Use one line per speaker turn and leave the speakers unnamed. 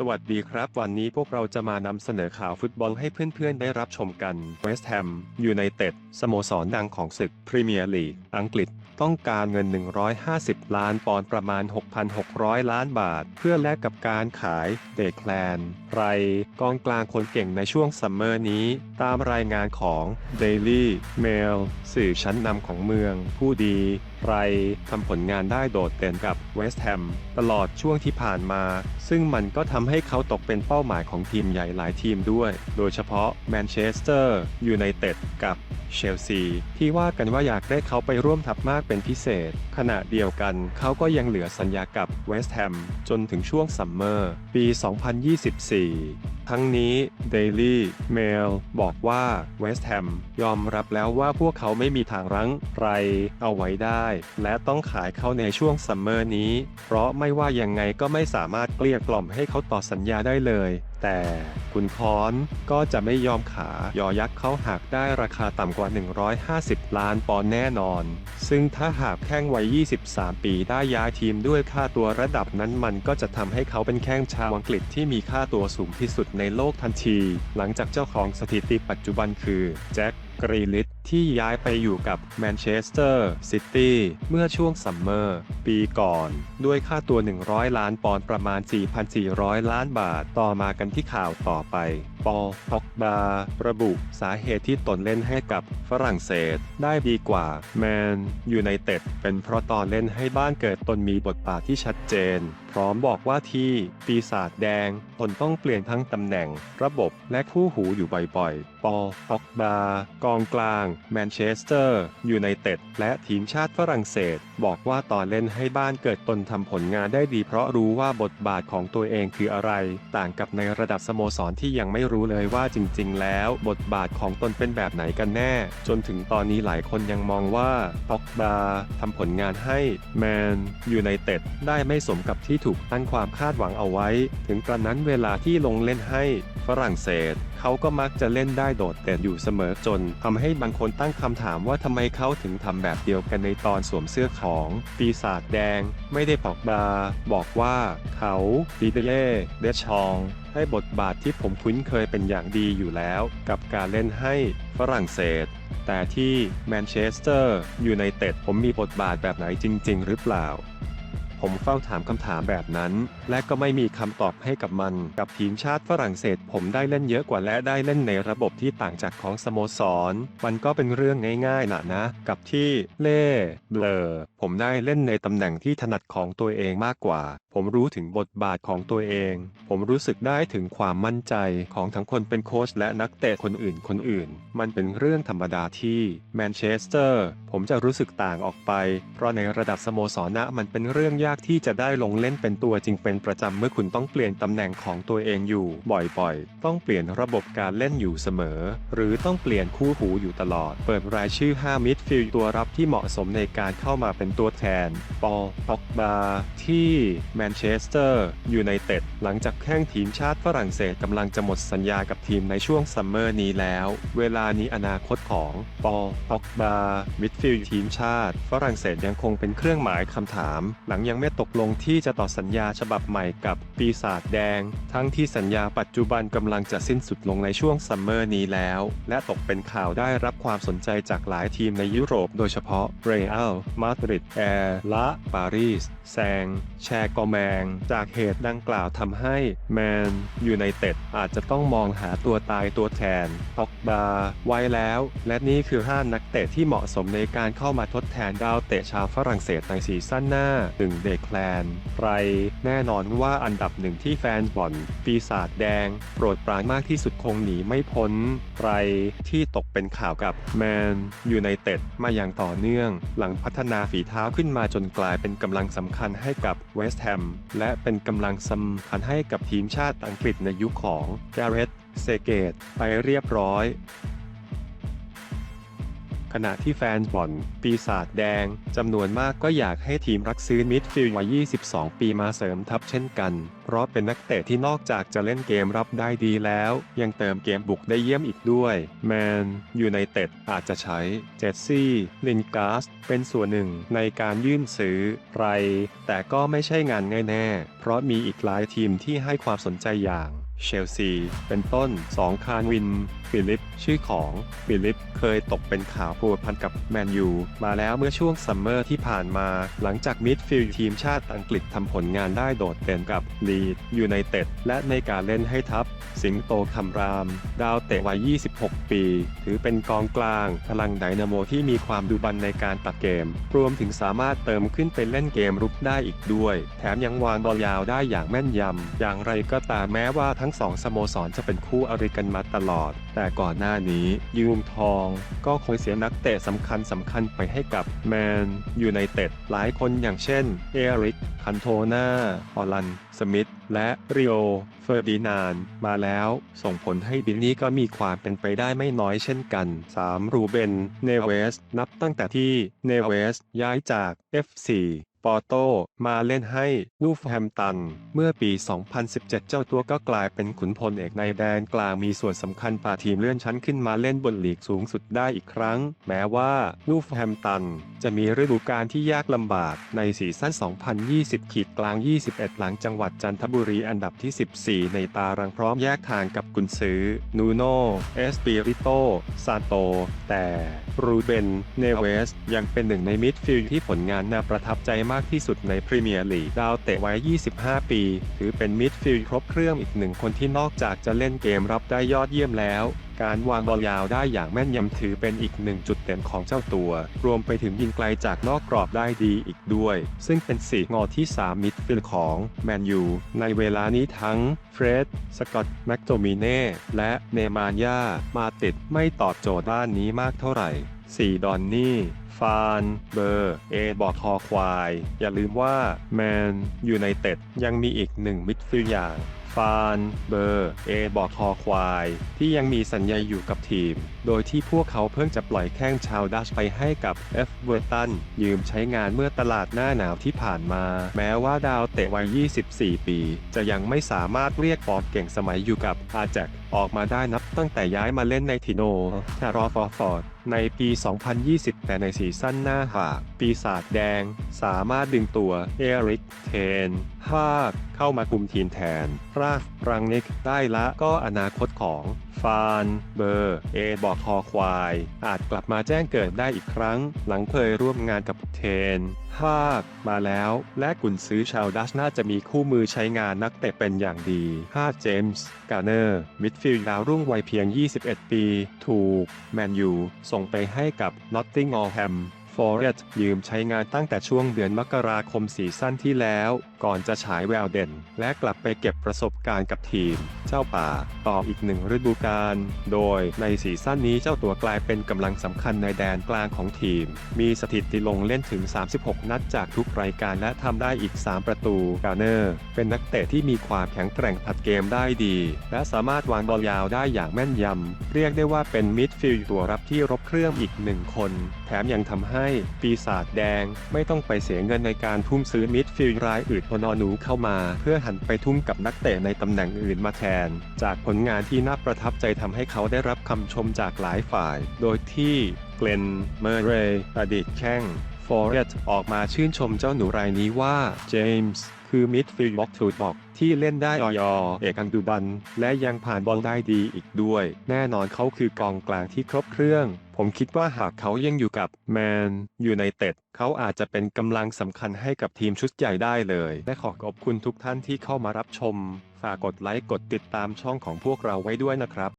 สวัสดีครับ วันนี้พวกเราจะมานำเสนอข่าวฟุตบอลให้เพื่อนๆ ได้รับชมกันเวสต์แฮมยูไนเต็ดสโมสรดังของศึกพรีเมียร์ลีกอังกฤษ ต้องการเงิน 150 ล้านปอนด์ประมาณ 6,600 ล้านบาท เพื่อแลกกับการขายเดคแลนไรกองกลางคนเก่งในช่วงซัมเมอร์นี้ ตามรายงานของ Daily Mail สื่อชั้นนำของเมืองผู้ดีไรทำผลงานได้โดดเด่นกับเวสต์แฮมตลอดช่วงที่ผ่านมา ซึ่งมันก็ทำให้เขาตกเป็นเป้าหมายของทีมใหญ่หลายทีมด้วย โดยเฉพาะแมนเชสเตอร์ยูไนเต็ดกับเชลซีที่ว่ากันว่าอยากได้เขาไปร่วมทัพมากเป็นพิเศษ ขณะเดียวกันเขาก็ยังเหลือสัญญากับเวสต์แฮมจนถึงช่วงซัมเมอร์ ปี 2024 ทั้งนี้ Daily Mail บอกว่าเวสต์แฮมยอมรับแล้วว่าพวกเขาไม่มีทางรั้งไรเอาไว้ได้ และต้องขายเขาในช่วงซัมเมอร์นี้ เพราะไม่ว่ายังไงก็ไม่สามารถเกลี้ยกล่อมให้เขาต่อสัญญาได้เลย แต่คุณคอนก็จะไม่ยอมขายอยักษ์เขาหากได้ราคาต่ำกว่า 150 ล้านปอนด์แน่นอน ซึ่งถ้าหากแข้งวัย 23 ปีได้ย้ายทีมด้วยค่าตัวระดับนั้นมันก็จะทำให้เขาเป็นแข้งชาวอังกฤษที่มีค่าตัวสูงที่สุดในโลกทันที หลังจากเจ้าของสถิติปัจจุบันคือแจ็คกรีลิตที่ย้ายไปอยู่กับแมนเชสเตอร์ซิตี้เมื่อช่วงซัมเมอร์ ปีก่อน ด้วยค่าตัว 100 ล้านปอนด์ประมาณ 4,400 ล้านบาทต่อมากันที่ข่าวต่อไป ปอลพ็อกบา ระบุสาเหตุที่ตนเล่นให้กับฝรั่งเศส ได้ดีกว่าแมนยูไนเต็ดเป็นเพราะตอนเล่นให้บ้านเกิดตนมีบทบาทที่ชัดเจน พร้อมบอกว่าที่ปีศาจแดง ตนต้องเปลี่ยนทั้งตำแหน่ง ระบบและคู่หูอยู่บ่อยๆ ปอลพ็อกบากองกลาง แมนเชสเตอร์ยูไนเต็ดและทีมชาติฝรั่งเศส บอกว่าตอนเล่นให้บ้านเกิดตนทำผลงานได้ดี เพราะรู้ว่าบทบาทของตัวเองคืออะไร ต่างกับในระดับสโมสรที่ยังไม่รูู้้เลยว่าจริง ๆ แล้วบทบาทของตนเป็นแบบไหนกันแน่ จนถึงตอนนี้หลายคนยังมองว่าพ็อกบาทำผลงานให้แมนยูไนเต็ดได้ไม่สมกับที่ถูกตั้งความคาดหวังเอาไว้ ถึงกระนั้นเวลาที่ลงเล่นให้ฝรั่งเศสเขาก็มักจะเล่นได้โดดเด่นอยู่เสมอจนทำให้บางคนตั้งคำถามว่าทำไมเขาถึงทำแบบเดียวกันในตอนสวมเสื้อของ ปีศาจแดง ไม่ได้บอกบาบอกว่าเขาดีเดเล่เดชอง ให้บทบาทที่ผมคุ้นเคยเป็นอย่างดีอยู่แล้ว กับการเล่นให้ฝรั่งเศส แต่ที่แมนเชสเตอร์ยูไนเต็ดผมมีบทบาทแบบไหนจริง ๆ หรือเปล่า ผมเฝ้าถามคำถามแบบนั้น และก็ไม่มีคำตอบให้กับมัน กับทีมชาติฝรั่งเศส ผมได้เล่นเยอะกว่าและได้เล่นในระบบที่ต่างจากของสโมสร มันก็เป็นเรื่องง่ายๆนะนะ กับที่เล่เบลอผมได้เล่นในตำแหน่งที่ถนัดของตัวเองมากกว่า ผมรู้ถึงบทบาทของตัวเอง ผมรู้สึกได้ถึงความมั่นใจของทั้งคนเป็นโค้ชและนักเตะคนอื่นคนอื่น มันเป็นเรื่องธรรมดาที่แมนเชสเตอร์ ผมจะรู้สึกต่างออกไป เพราะในระดับสโมสรนะมันเป็นเรื่องยากที่จะได้ลงเล่นเป็นตัวจริงเป็นประจำเมื่อคุณต้องเปลี่ยนตำแหน่งของตัวเองอยู่บ่อยๆ ต้องเปลี่ยนระบบการเล่นอยู่เสมอ หรือต้องเปลี่ยนคู่หูอยู่ตลอด เปิดรายชื่อ 5 มิดฟิลด์ตัวรับที่เหมาะสมในการเข้ามาเป็นตัวแทน ปอลป็อกบาที่แมนเชสเตอร์ยูไนเต็ดหลังจากแข่งทีมชาติฝรั่งเศสกำลังจะหมดสัญญากับทีมในช่วงซัมเมอร์นี้แล้ว เวลานี้อนาคตของปอลป็อกบามิดฟิลด์ทีมชาติ ฝรั่งเศสยังคงเป็นเครื่องหมายคำถาม หลังยังไม่ตกลงที่จะต่อสัญญาฉบับใหม่กับปีศาจแดง ทั้งที่สัญญาปัจจุบันกำลังจะสิ้นสุดลงในช่วงซัมเมอร์นี้แล้ว และตกเป็นข่าวได้รับความสนใจจากหลายทีมในยุโรปโดยเฉพาะเรอัลมาดริดแอร์และปารีสแซง แชร์กอแมง จากเหตุดังกล่าวทำให้แมนยูไนเต็ดอาจจะต้องมองหาตัวตายตัวแทนป็อกบาไว้แล้ว และนี่คือ 5 นักเตะที่เหมาะสมในการเข้ามาทดแทนดาวเตะชาวฝรั่งเศสในซีซั่นหน้าถึงเดคลนไรแน่นอนว่าอันดับหนึ่งที่แฟนบอลปีศาจแดง โปรดปรานมากที่สุดคงหนีไม่พ้นไรที่ตกเป็นข่าวกับแมนยูไนเต็ดมาอย่างต่อเนื่อง หลังพัฒนาฝีเท้าขึ้นมาจนกลายเป็นกำลังสำคัญให้กับเวสต์แฮมและเป็นกำลังสำคัญให้กับทีมชาติอังกฤษในยุคของแกเรตเซเกตไปเรียบร้อย ขณะที่แฟนบอลปีศาจแดงจำนวนมากก็อยากให้ทีมรักซื้อมิดฟิลด์วัย 22 ปีมาเสริมทัพเช่นกัน เพราะเป็นนักเตะที่นอกจากจะเล่นเกมรับได้ดีแล้ว ยังเติมเกมบุกได้เยี่ยมอีกด้วย แมนยูไนเต็ดอาจจะใช้เจสซี่ลินการ์สเป็นส่วนหนึ่งในการยื่นซื้อไรแต่ก็ไม่ใช่งานแน่ เพราะมีอีกหลายทีมที่ให้ความสนใจอย่าง เชลซี เป็นต้น 2 คานวิน ฟิลิป ชื่อของ ฟิลิปเคยตกเป็นข่าวพัวพันกับแมนยู มาแล้วเมื่อช่วงซัมเมอร์ที่ผ่านมา หลังจากมิดฟิลด์ทีมชาติอังกฤษทำผลงานได้โดดเด่นกับลีดยูไนเต็ด และในการเล่นให้ทัพ สิงโตคำราม ดาวเตะวัย 26 ปี ถือเป็นกองกลาง พลังไดนาโมที่มีความดุบันในการตัดเกม รวมถึงสามารถเติมขึ้นไปเล่นเกมรุกได้อีกด้วย แถมยังวางบอลยาวได้อย่างแม่นยำอย่างไรก็ตามแม้ว่าทั้ง้งสองสโมสรจะเป็นคู่อริกันมาตลอด แต่ก่อนหน้านี้ยืมทองก็คงเสียนักเตะสำคัญสำคัญไปให้กับแมนยูไนเต็ดหลายคนอย่างเช่น เอริก คันโทนาฮอลัน สมิธ และริโอ เฟอร์ดินานมาแล้วส่งผลให้บิลลี่ก็มีความเป็นไปได้ไม่น้อยเช่นกัน 3. รูเบน เนเวส นับตั้งแต่ที่เนเวสย้ายจาก F4 ปอโตมาเล่นให้ลูฟแฮมตัน เมื่อปี 2017 เจ้าตัวก็กลายเป็นขุนพลเอกในแดนกลางมีส่วนสำคัญพาทีมเลื่อนชั้นขึ้นมาเล่นบนลีกสูงสุดได้อีกครั้ง แม้ว่าลูฟแฮมตัน จะมีฤดูกาลที่ยากลำบากในซีซั่น 2020ขีดกลาง 21 หลังจังหวัดจันทบุรีอันดับที่ 14 ในตารางพร้อมแยกทางกับกุนซือนูโนเอสปิริโตซาโต แต่รูเบนเนเวสยังเป็นหนึ่งในมิดฟิลด์ที่ผลงานน่าประทับใจมากที่สุดในพรีเมียร์ลีก ดาวเตะไว้ 25 ปี ถือเป็นมิดฟิลด์ครบเครื่องอีกหนึ่งคนที่นอกจากจะเล่นเกมรับได้ยอดเยี่ยมแล้ว การวางบอลยาวได้อย่างแม่นยำถือเป็นอีกหนึ่งจุดเด่นของเจ้าตัว รวมไปถึงยิงไกลจากนอกกรอบได้ดีอีกด้วย ซึ่งเป็นสีงอที่ 3 มิดฟิลด์ของแมนยูในเวลานี้ทั้งเฟรด สกอตต์แมคโตมิเน่และเนมานยามาติดไม่ตอบโจทย์ด้านนี้มากเท่าไหร่ 4 ดอนนี่ ฟาน เบอร์ เอบอกคอควาย อย่าลืมว่าแมนยูไนเต็ดยังมีอีกหนึ่งมิดฟิลด์อย่างฟาน เบอร์ เอบอกคอควาย ที่ยังมีสัญญาอยู่กับทีม โดยที่พวกเขาเพิ่งจะปล่อยแข้งชาวดัชไปให้กับเอฟเวอร์ตัน ยืมใช้งานเมื่อตลาดหน้าหนาวที่ผ่านมา แม้ว่าดาวเตะวัย 24 ปี จะยังไม่สามารถเรียกฟอร์มเก่งสมัยอยู่กับอาแจกออกมาได้นับตั้งแต่ย้ายมาเล่นในทิโนแทรอฟอร์ฟอร์ด ในปี 2020 แต่ในซีซั่นหน้าหากปีศาจแดง สามารถดึงตัวเอริกเทนฮากเข้ามาคุมทีมแทน ราฟรังนิกได้ละก็อนาคตของฟานเบอร์เอบอกคอควาย อาจกลับมาแจ้งเกิดได้อีกครั้ง หลังเคยร่วมงานกับเทนฮากมาแล้ว และกุนซื้อชาวดัชน่าจะมีคู่มือใช้งานนักเตะเป็นอย่างดีฮาเจมส์กาเนอร์มิดฟิลด์ดาวรุ่งวัยเพียง 21 ปี ถูก แมนยู ส่งไปให้กับนอตติงออลแฮมฟอร์เรส์ยืมใช้งานตั้งแต่ช่วงเดือนมกราคมซีซั่นที่แล้ว ก่อนจะฉายแววเด่น และกลับไปเก็บประสบการณ์กับทีม เจ้าป่า ต่ออีกหนึ่งฤดูกาล โดยในซีซั่นนี้เจ้าตัวกลายเป็นกำลังสำคัญในแดนกลางของทีม มีสถิติลงเล่นถึง 36 นัดจากทุกรายการและทำได้อีก 3 ประตูกาเนอร์ เป็นนักเตะที่มีความแข็งแกร่งผัดเกมได้ดี และสามารถวางบอลยาวได้อย่างแม่นยำ เรียกได้ว่าเป็นมิดฟิลด์ตัวรับที่รบเครื่องอีกหนึ่งคน แถมยังทำให้ปีศาจแดง ไม่ต้องไปเสียเงินในการทุ่มซื้อมิดฟิลด์รายอื่นพนอนูเข้ามา เพื่อหันไปทุ่มกับนักเตะในตำแหน่งอื่นมาแทนจากผลงานที่น่าประทับใจทำให้เขาได้รับคำชมจากหลายฝ่าย โดยที่เกลนเมอร์เรย์อดีตแข้งฟอร์เรตออกมาชื่นชมเจ้าหนูรายนี้ว่าเจมส์ คือมิดฟิลด์บ็อกทูบ็อกที่เล่นได้ออยเอกังดูบัน และยังผ่านบอลได้ดีอีกด้วย แน่นอนเขาคือกองกลางที่ครบเครื่อง ผมคิดว่าหากเขายังอยู่กับแมนอยูไนเต็ดเขาอาจจะเป็นกำลังสำคัญให้กับทีมชุดใหญ่ได้เลย และขอขอบคุณทุกท่านที่เข้ามารับชม ฝากกดไลค์กดติดตามช่องของพวกเราไว้ด้วยนะครับ